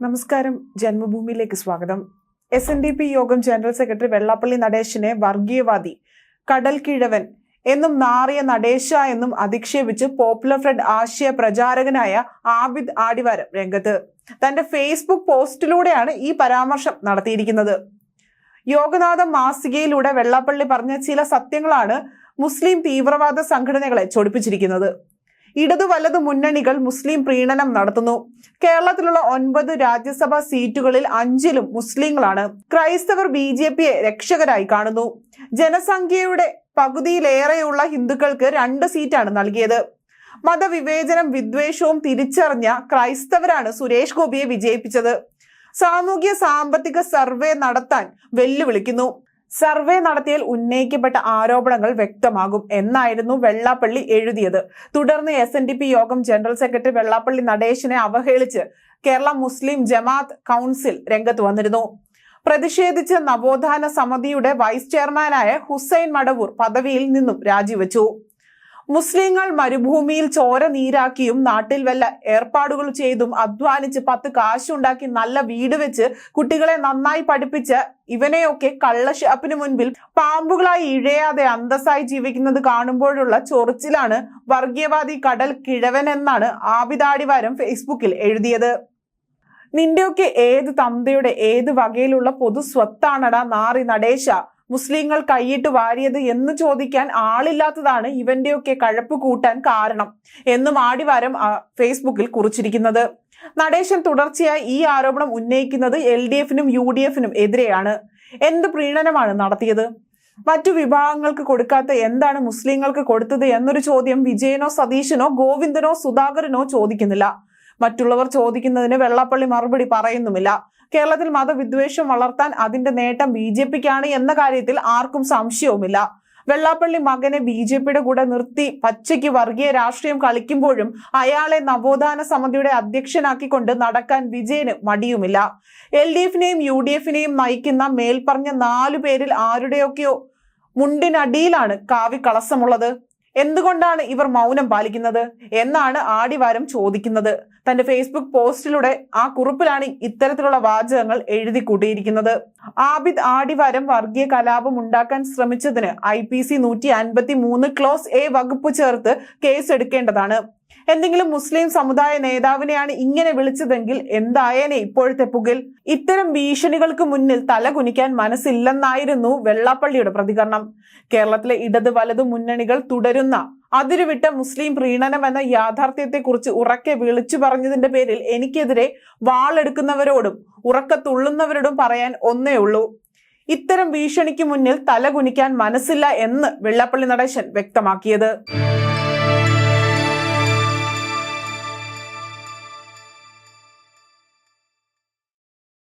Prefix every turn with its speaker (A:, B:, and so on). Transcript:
A: നമസ്കാരം. ജന്മഭൂമിയിലേക്ക് സ്വാഗതം. എസ് എൻ ഡി പി യോഗം ജനറൽ സെക്രട്ടറി വെള്ളാപ്പള്ളി നടേശനെ വർഗീയവാദി കടൽ കിഴവൻ എന്നും നാറിയ നടേശ എന്നും അധിക്ഷേപിച്ച് പോപ്പുലർ ഫ്രണ്ട് ആശയ പ്രചാരകനായ ആബിദ് ആടിവാരം രംഗത്ത്. തന്റെ ഫേസ്ബുക്ക് പോസ്റ്റിലൂടെയാണ് ഈ പരാമർശം നടത്തിയിരിക്കുന്നത്. യോഗനാഥം മാസികയിലൂടെ വെള്ളാപ്പള്ളി പറഞ്ഞ ചില സത്യങ്ങളാണ് മുസ്ലിം തീവ്രവാദ സംഘടനകളെ ചൊടിപ്പിച്ചിരിക്കുന്നത്. ഇടതു വലതു മുന്നണികൾ മുസ്ലിം പ്രീണനം നടത്തുന്നു. കേരളത്തിലുള്ള ഒൻപത് രാജ്യസഭാ സീറ്റുകളിൽ അഞ്ചിലും മുസ്ലിങ്ങളാണ് ക്രൈസ്തവർ ബി ജെ പിയെ രക്ഷകരായി കാണുന്നു. ജനസംഖ്യയുടെ പകുതിയിലേറെയുള്ള ഹിന്ദുക്കൾക്ക് രണ്ട് സീറ്റാണ് നൽകിയത്. മതവിവേചനം വിദ്വേഷവും തിരിച്ചറിഞ്ഞ ക്രൈസ്തവരാണ് സുരേഷ് ഗോപിയെ വിജയിപ്പിച്ചത്. സാമൂഹ്യ സാമ്പത്തിക സർവേ നടത്താൻ വെല്ലുവിളിക്കുന്നു. സർവേ നടത്തിയാൽ ഉന്നയിക്കപ്പെട്ട ആരോപണങ്ങൾ വ്യക്തമാകും എന്നായിരുന്നു വെള്ളാപ്പള്ളി എഴുതിയത്. തുടർന്ന് എസ് എൻ ഡി പി യോഗം ജനറൽ സെക്രട്ടറി വെള്ളാപ്പള്ളി നടേശിനെ അവഹേളിച്ച് കേരള മുസ്ലിം ജമാഅത്ത് കൗൺസിൽ രംഗത്ത് വന്നിരുന്നു. പ്രതിഷേധിച്ച് നവോത്ഥാന സമിതിയുടെ വൈസ് ചെയർമാനായ ഹുസൈൻ മടവൂർ പദവിയിൽ നിന്നും രാജിവെച്ചു. മുസ്ലിങ്ങൾ മരുഭൂമിയിൽ ചോര നീരാക്കിയും നാട്ടിൽ വല്ല ഏർപ്പാടുകൾ ചെയ്തും അധ്വാനിച്ച് പത്ത് കാശുണ്ടാക്കി നല്ല വീട് വെച്ച് കുട്ടികളെ നന്നായി പഠിപ്പിച്ച് ഇവനെയൊക്കെ കള്ളഷാപ്പിന് മുൻപിൽ പാമ്പുകളായി ഇഴയാതെ അന്തസ്സായി ജീവിക്കുന്നത് കാണുമ്പോഴുള്ള ചൊറിച്ചിലാണ് വർഗീയവാദി കടൽ കിഴവൻ എന്നാണ് ആബിദാടിവാരം ഫേസ്ബുക്കിൽ എഴുതിയത്. നിന്റെയൊക്കെ ഏത് തന്തയുടെ ഏത് വകയിലുള്ള പൊതു സ്വത്താണടാ നാറി നടേശ? മുസ്ലിങ്ങൾ കൈയിട്ട് വാരിയത് എന്ന് ചോദിക്കാൻ ആളില്ലാത്തതാണ് ഇവന്റെയൊക്കെ കഴപ്പ് കൂട്ടാൻ കാരണം എന്നും ആടിവാരം ഫേസ്ബുക്കിൽ കുറിച്ചിരിക്കുന്നത്. നടേശൻ തുടർച്ചയായി ഈ ആരോപണം ഉന്നയിക്കുന്നത് എൽ ഡി എഫിനും യു ഡി എഫിനും എതിരെയാണ്. എന്ത് പ്രീണനമാണ് നടത്തിയത്? മറ്റു വിഭാഗങ്ങൾക്ക് കൊടുക്കാത്ത എന്താണ് മുസ്ലിങ്ങൾക്ക് കൊടുത്തത് എന്നൊരു ചോദ്യം വിജയനോ സതീശനോ ഗോവിന്ദനോ സുധാകരനോ ചോദിക്കുന്നില്ല. മറ്റുള്ളവർ ചോദിക്കുന്നതിന് വെള്ളപ്പള്ളി മറുപടി പറയുന്നുമില്ല. കേരളത്തിൽ മതവിദ്വേഷം വളർത്താൻ അതിന്റെ നേട്ടം ബി ജെ പിക്കാണ് എന്ന കാര്യത്തിൽ ആർക്കും സംശയവുമില്ല. വെള്ളാപ്പള്ളി മകനെ ബി ജെ പിയുടെ കൂടെ നിർത്തി പച്ചയ്ക്ക് വർഗീയ രാഷ്ട്രീയം കളിക്കുമ്പോഴും അയാളെ നവോത്ഥാന സമിതിയുടെ അധ്യക്ഷനാക്കിക്കൊണ്ട് നടക്കാൻ വിജയന് മടിയുമില്ല. എൽ ഡി എഫിനെയും യു ഡി എഫിനെയും നയിക്കുന്ന മേൽപ്പറഞ്ഞ നാലു പേരിൽ ആരുടെയൊക്കെയോ മുണ്ടിനടിയിലാണ് കാവി കളസമുള്ളത് എന്തുകൊണ്ടാണ് ഇവർ മൗനം പാലിക്കുന്നത്? എന്നാണ് ആടിവാരം ചോദിക്കുന്നത്. തന്റെ ഫേസ്ബുക്ക് പോസ്റ്റിലൂടെ ആ കുറിപ്പിലാണ് ഇത്തരത്തിലുള്ള വാചകങ്ങൾ എഴുതി കൂട്ടിയിരിക്കുന്നത് ആബിദ് ആടിവാരം വർഗീയ കലാപം ഉണ്ടാക്കാൻ ശ്രമിച്ചതിന് ഐ പി സി നൂറ്റി അൻപത്തി മൂന്ന് ക്ലോസ് എ വകുപ്പ് ചേർത്ത് കേസ് എടുക്കേണ്ടതാണ് എന്തെങ്കിലും മുസ്ലിം സമുദായ നേതാവിനെയാണ് ഇങ്ങനെ വിളിച്ചതെങ്കിൽ എന്തായേനെ ഇപ്പോഴത്തെ പുകിൽ? ഇത്തരം ഭീഷണികൾക്ക് മുന്നിൽ തല കുനിക്കാൻ മനസ്സില്ലെന്നായിരുന്നു വെള്ളാപ്പള്ളിയുടെ പ്രതികരണം. കേരളത്തിലെ ഇടത് വലതു മുന്നണികൾ തുടരുന്ന അതിരുവിട്ട മുസ്ലിം പ്രീണനം എന്ന യാഥാർത്ഥ്യത്തെക്കുറിച്ച് ഉറക്കെ വിളിച്ചു പറഞ്ഞതിന്റെ പേരിൽ എനിക്കെതിരെ വാളെടുക്കുന്നവരോടും ഉറക്കത്തുള്ളുന്നവരോടും പറയാൻ ഒന്നേ ഉള്ളൂ. ഇത്തരം ഭീഷണിക്ക് മുന്നിൽ തല കുനിക്കാൻ മനസ്സില്ല എന്ന് വെള്ളാപ്പള്ളി നടേശൻ വ്യക്തമാക്കിയത്.